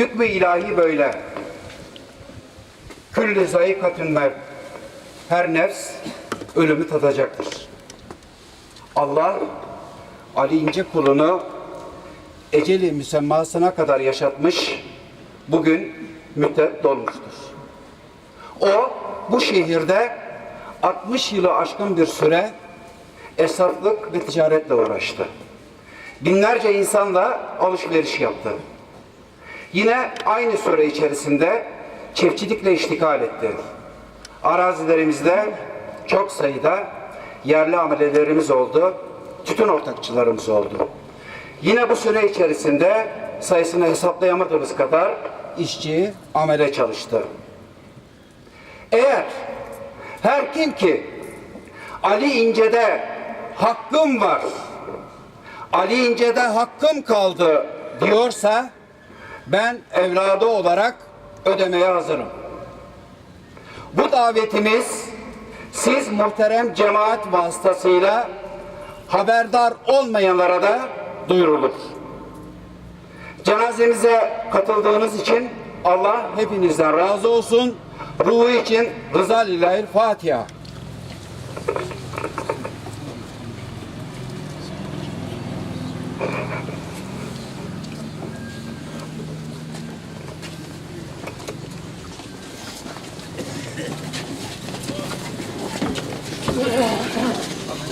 Hükmü ilahi böyle. Küllü zayikatün mevt. Her nefs ölümü tadacaktır. Allah Ali İnce kulunu eceli müsemmasına kadar yaşatmış, bugün müddet dolmuştur. O bu şehirde 60 yılı aşkın bir süre esnaflık ve ticaretle uğraştı. Binlerce insanla alışveriş yaptı. Yine aynı süre içerisinde çiftçilikle iştikal etti. Arazilerimizde çok sayıda yerli amelelerimiz oldu, tütün ortakçılarımız oldu. Yine bu süre içerisinde sayısını hesaplayamadığımız kadar işçi amele çalıştı. Eğer her kim ki Ali İnce'de hakkım var, Ali İnce'de hakkım kaldı diyorsa ben evladı olarak ödemeye hazırım. Bu davetimiz siz muhterem cemaat vasıtasıyla haberdar olmayanlara da duyurulur. Cenazemize katıldığınız için Allah hepinizden razı olsun. Ruhu için rıza lillahi Fatiha.